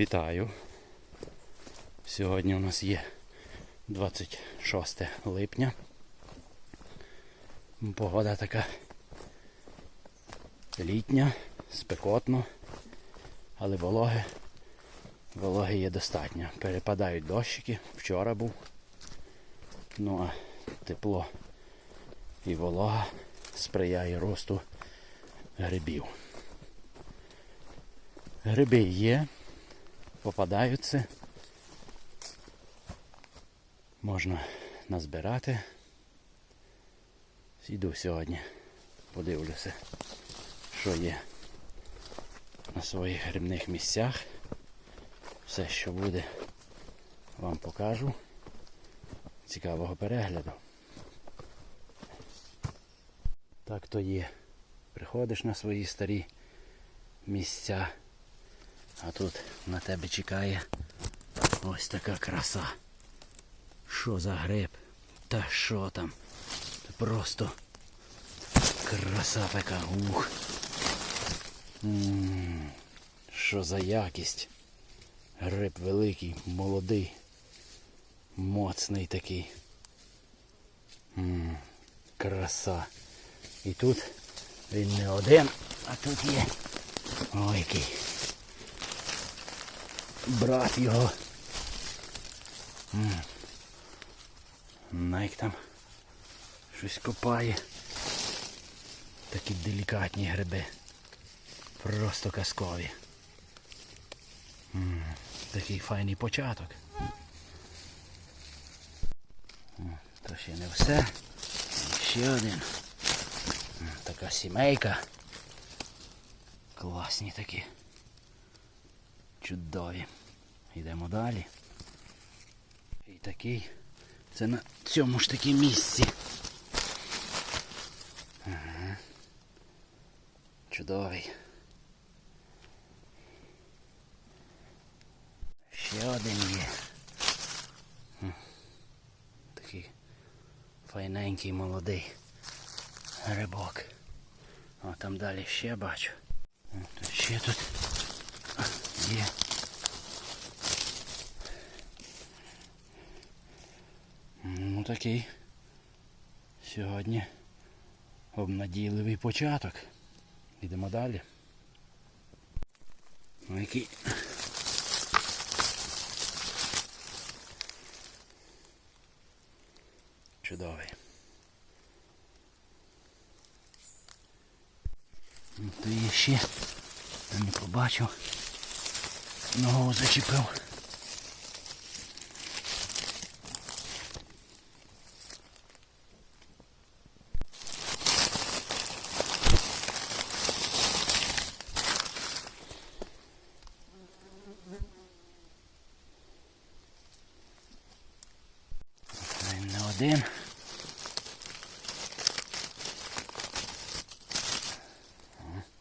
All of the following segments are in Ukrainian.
Вітаю. Сьогодні у нас є 26 липня. Погода така літня, спекотно, але вологи, вологи є достатньо. Перепадають дощики, вчора був. Ну а тепло і волога сприяє росту грибів. Гриби є, попадаються. Можна назбирати. Йду сьогодні, подивлюся, що є на своїх грибних місцях. Все, що буде, вам покажу. Цікавого перегляду. Так то є. Приходиш на свої старі місця, а тут на тебе чекає ось така краса. Що за гриб? Та що там? Просто краса така. Ух. Що за якість? Гриб великий, молодий, моцний такий. М, Краса. І тут він не один, а тут є. Ой, який. Брат його. Найк там щось копає. Такі делікатні гриби. Просто казкові. Такий файний початок. То ще не все. Ще один. Така сімейка. Класні такі. Чудові. Йдемо далі. І такий. Це на цьому ж таки місці. Ага. Чудовий. Ще один є. Такий файненький молодий грибок. О, там далі ще бачу. Ще тут є. Ну такий сьогодні обнадійливий початок. Йдемо далі. Ну який. Чудовий. Ну, то є ще. Я не побачив. Ногу зачепив. Один.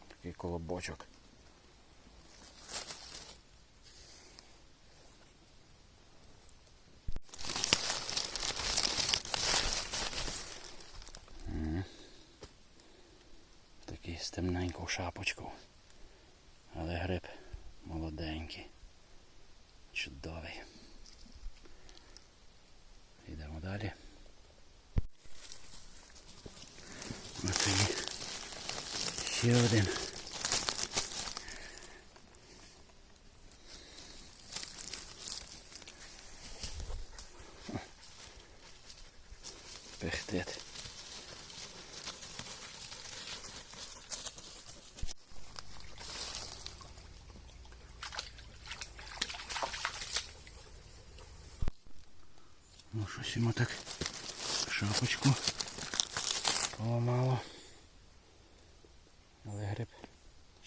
Такий колобочок. М. Такий з шапочкою. Але гриб молоденький. Чудовий. Йдемо далі. На тобі ще один.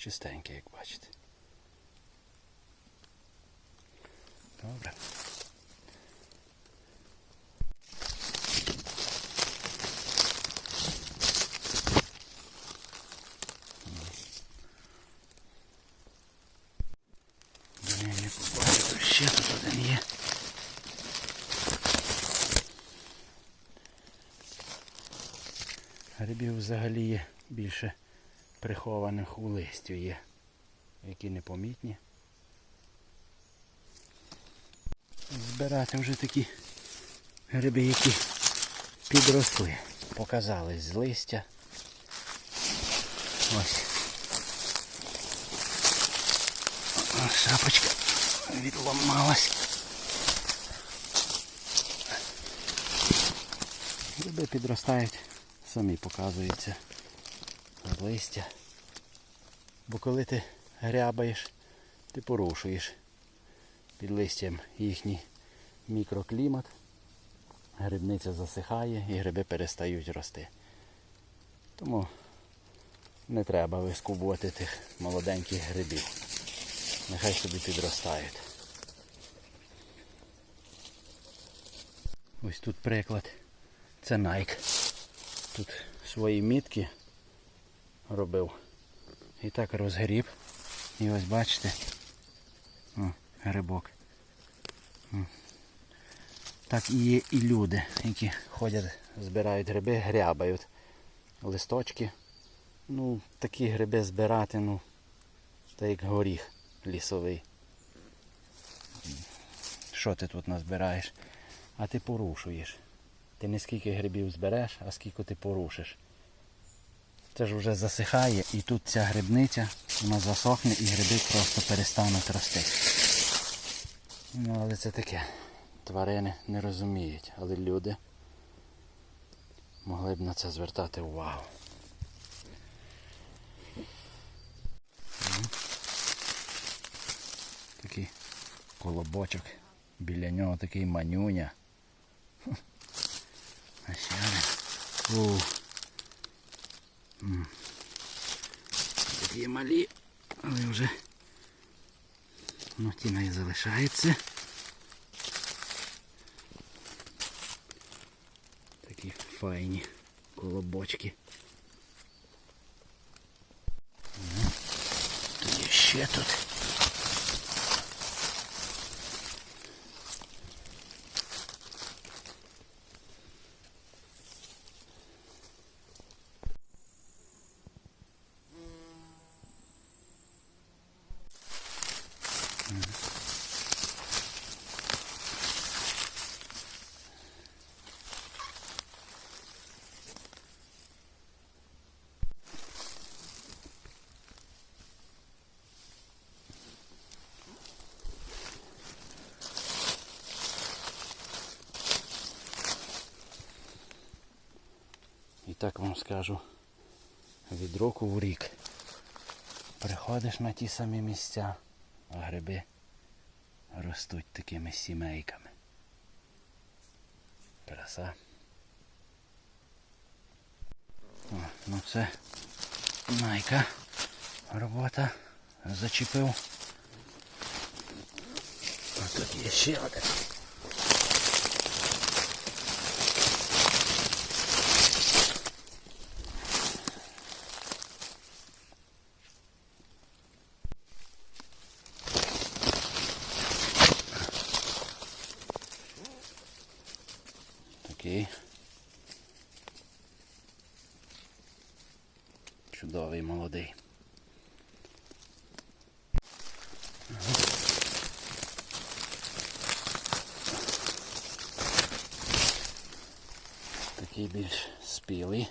чистенький, як бачите. Добре. Я не побачив, ще тут один є. Грибів взагалі є більше Прихованих у листю є, які непомітні. збирати вже такі гриби, які підросли. Показались з листя. Ось. Шапочка відламалась. Гриби підростають, самі показуються листя. Бо коли ти грябаєш, ти порушуєш під листям їхній мікроклімат. Грибниця засихає і гриби перестають рости. Тому не треба вискубувати тих молоденьких грибів. Нехай собі підростають. Ось тут приклад. Це Nike. Тут свої мітки робив. І так розгріб. І ось бачите. О, грибок. Так і є і люди, які ходять, збирають гриби, грябають листочки. Ну, такі гриби збирати, ну, та як горіх лісовий. Що ти тут назбираєш? А ти порушуєш. Ти не скільки грибів збереш, а скільки ти порушиш. Це ж вже засихає і тут ця грибниця, вона засохне і гриби просто перестануть рости. Ну, але це таке. Тварини не розуміють, але люди могли б на це звертати увагу. Такий колобочок. Біля нього такий манюня. А ще. Такі малі, але вже ну, тіна і залишається. Такі файні колобочки. Ну, Тоді ще тут. І так вам скажу від року в рік. Приходиш на ті самі місця, а гриби ростуть такими сімейками. Краса. О, ну це найка робота. Зачепив. А тут є ще один. Чудовий молодий. Такий більш спілий.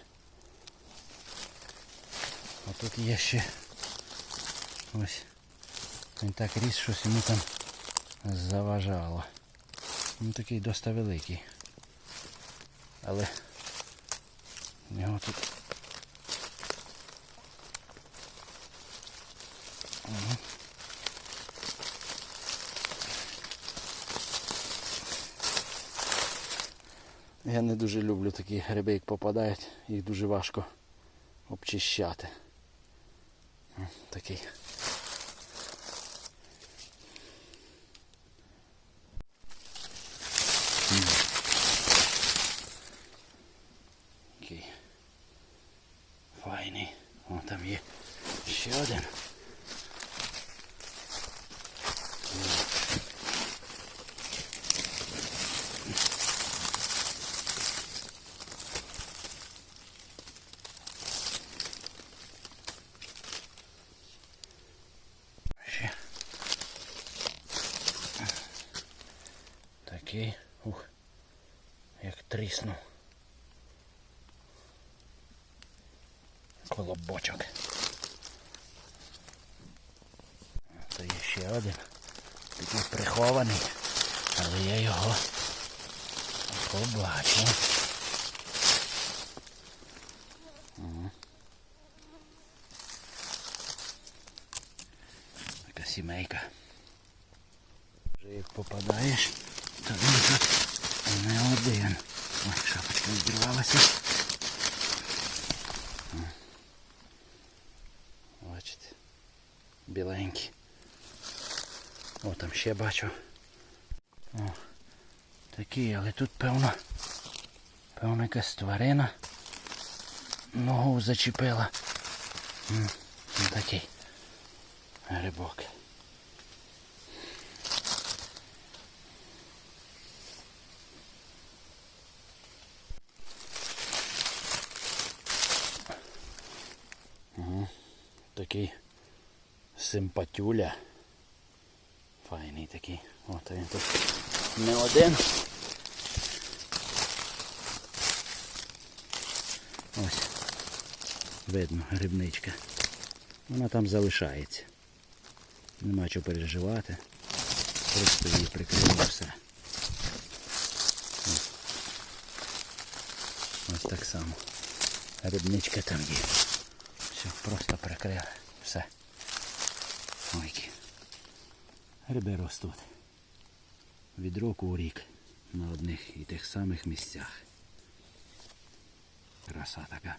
А тут є ще ось він так ріс, щось йому там заважало. Він такий доста великий. Але в нього тут. Я не дуже люблю такі гриби, як попадають, їх дуже важко обчищати. Такий. М. Такий. Файний. О, там є ще один. Ще. тріснув. Колобочок. То є ще один. Такий прихований. Але я його побачу. Ага. Така сімейка. Вже як попадаєш, то він тут не один. Ой, шапочка відірвалася. Бачите. Біленький. О, там ще бачу. О, такий, але тут певно. Певно якась тварина. Ногу зачепила. М, ось Такий грибок. Ага, такий симпатюля. Файний такий. От він тут не один. Ось. Видно, грибничка. Вона там залишається. Нема чого переживати. Просто її прикриємо все. Ось. Так само. Грибничка там є. Все, просто прикрили. Все. Ой, які. Гриби ростуть. Від року у рік. На одних і тих самих місцях. Краса така.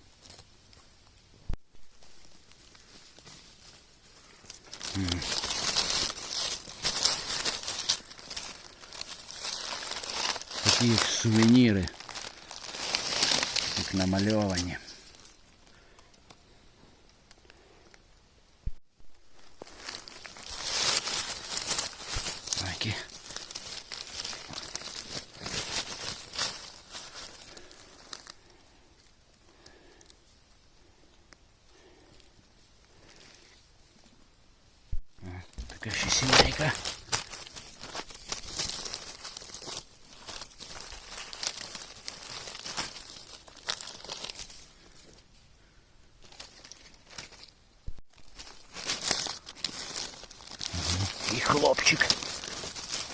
Такі сувеніри. Як намальовані. Такі. О, Така ще сімейка. Ага, І хлопчик.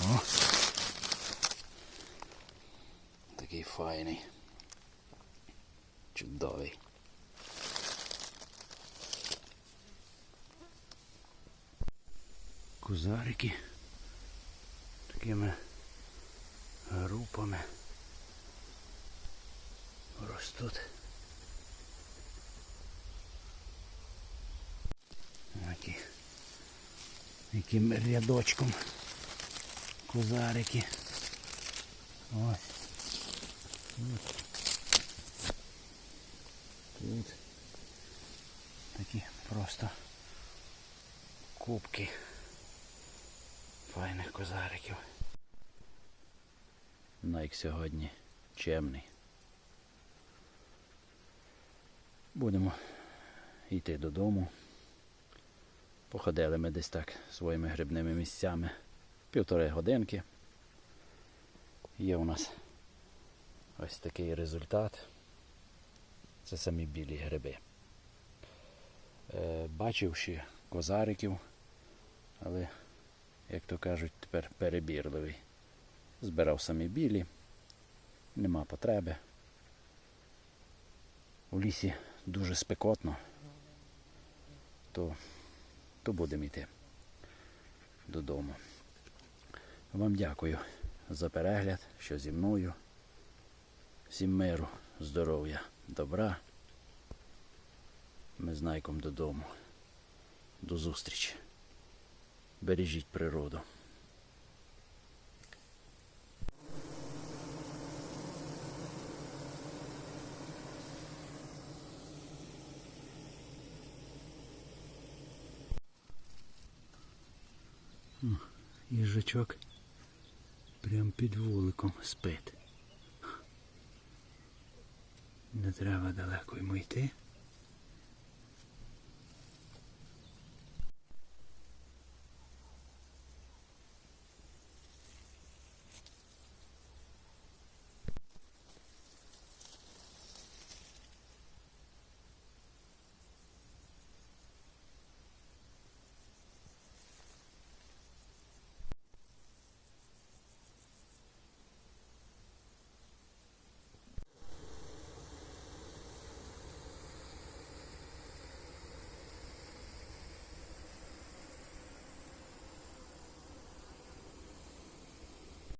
О. Такий файний. Чудовий. Кузарики такими групами ростуть. Такі, яким рядочком козарики. Ось. Тут. Тут. Такі просто кубки файних козариків. Найк сьогодні чемний. Будемо йти додому. Походили ми десь так своїми грибними місцями. Півтори годинки. Є у нас ось такий результат. Це самі білі гриби. Е, бачив ще козариків, але, як то кажуть, тепер перебірливий. Збирав самі білі, нема потреби. У лісі дуже спекотно, то, то будемо йти додому. Вам дякую за перегляд, що зі мною. Всім миру, здоров'я, добра. Ми з Найком додому. До зустрічі. Бережіть природу. Їжачок прям під вуликом спить. Не треба далеко йому йти.